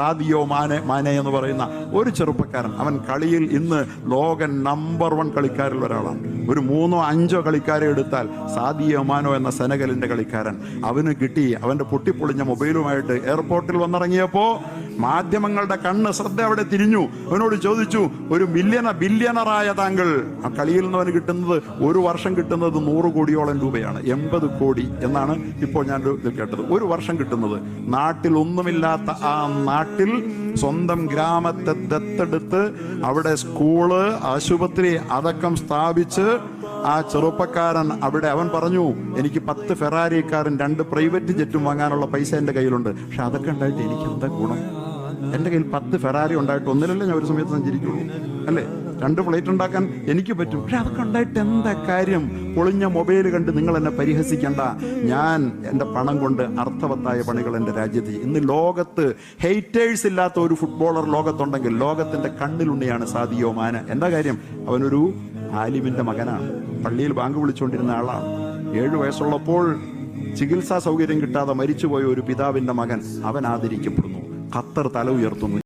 Sadio Mane മാനെ എന്ന് പറയുന്ന ഒരു ചെറുപ്പക്കാരൻ. അവൻ കളിയിൽ ഇന്ന് ലോക നമ്പർ വൺ കളിക്കാരിൽ ഒരാളാണ്. ഒരു മൂന്നോ അഞ്ചോ കളിക്കാരെ എടുത്താൽ സാദിയോ മാനോ എന്ന സെനഗലിന്റെ കളിക്കാരൻ. അവന് കിട്ടി. അവന്റെ പൊട്ടിപ്പൊളിഞ്ഞ മൊബൈലുമായിട്ട് എയർപോർട്ടിൽ വന്നിറങ്ങിയപ്പോ മാധ്യമങ്ങളുടെ കണ്ണ് ശ്രദ്ധ അവിടെ തിരിഞ്ഞു. അവനോട് ചോദിച്ചു ഒരു മില്യണ ബില്യണറായ താങ്കൾ ആ കളിയിൽ നിന്ന് അവന് കിട്ടുന്നത് ഒരു വർഷം കിട്ടുന്നത് നൂറ് കോടിയോളം രൂപയാണ് എൺപത് കോടി എന്നാണ് ഇപ്പോൾ ഞാൻ ഇതിൽ കേട്ടത്. ഒരു വർഷം കിട്ടുന്നത്. നാട്ടിൽ ഒന്നുമില്ലാത്ത ആ നാട്ടിൽ സ്വന്തം ഗ്രാമത്തെ ദത്തെടുത്ത് അവിടെ സ്കൂൾ ആശുപത്രി അടക്കം സ്ഥാപിച്ച് ആ ചെറുപ്പക്കാരൻ അവിടെ അവൻ പറഞ്ഞു എനിക്ക് പത്ത് ഫെറാരിക്കാരൻ രണ്ട് പ്രൈവറ്റ് ജെറ്റും വാങ്ങാനുള്ള പൈസ എന്റെ കയ്യിലുണ്ട്. പക്ഷെ അതൊക്കെ ഉണ്ടായിട്ട് എനിക്ക് എന്താ ഗുണം? എന്റെ കയ്യിൽ പത്ത് ഫെറാരി ഉണ്ടായിട്ട് ഒന്നിലല്ലേ ഞാൻ ഒരു സമയത്ത് സഞ്ചരിക്കുള്ളൂ. അല്ലേ? രണ്ട് പ്ലേറ്റ് ഉണ്ടാക്കാൻ എനിക്ക് പറ്റും. പക്ഷെ അതൊക്കെ ഉണ്ടായിട്ട് എന്താ കാര്യം? പൊളിഞ്ഞ മൊബൈൽ കണ്ട് നിങ്ങൾ എന്നെ പരിഹസിക്കണ്ട. ഞാൻ എന്റെ പണം കൊണ്ട് അർത്ഥവത്തായ പണികൾ എന്റെ രാജ്യത്ത് ഇന്ന് ലോകത്ത് ഹെയ്റ്റേഴ്സ് ഇല്ലാത്ത ഒരു ഫുട്ബോളർ ലോകത്തുണ്ടെങ്കിൽ ലോകത്തിന്റെ കണ്ണിലുണ്ണിയാണ് സാദിയോ മാന. എന്താ കാര്യം? അവനൊരു ആലിമിന്റെ മകനാണ്. പള്ളിയിൽ ബാങ്ക് വിളിച്ചുകൊണ്ടിരുന്ന ആളാണ്. ഏഴു വയസ്സുള്ളപ്പോൾ ചികിത്സാ സൗകര്യം കിട്ടാതെ മരിച്ചുപോയ ഒരു പിതാവിന്റെ മകൻ അവൻ ആദരിക്കപ്പെടുന്നു. ഖത്തർ തല ഉയർത്തുന്നു.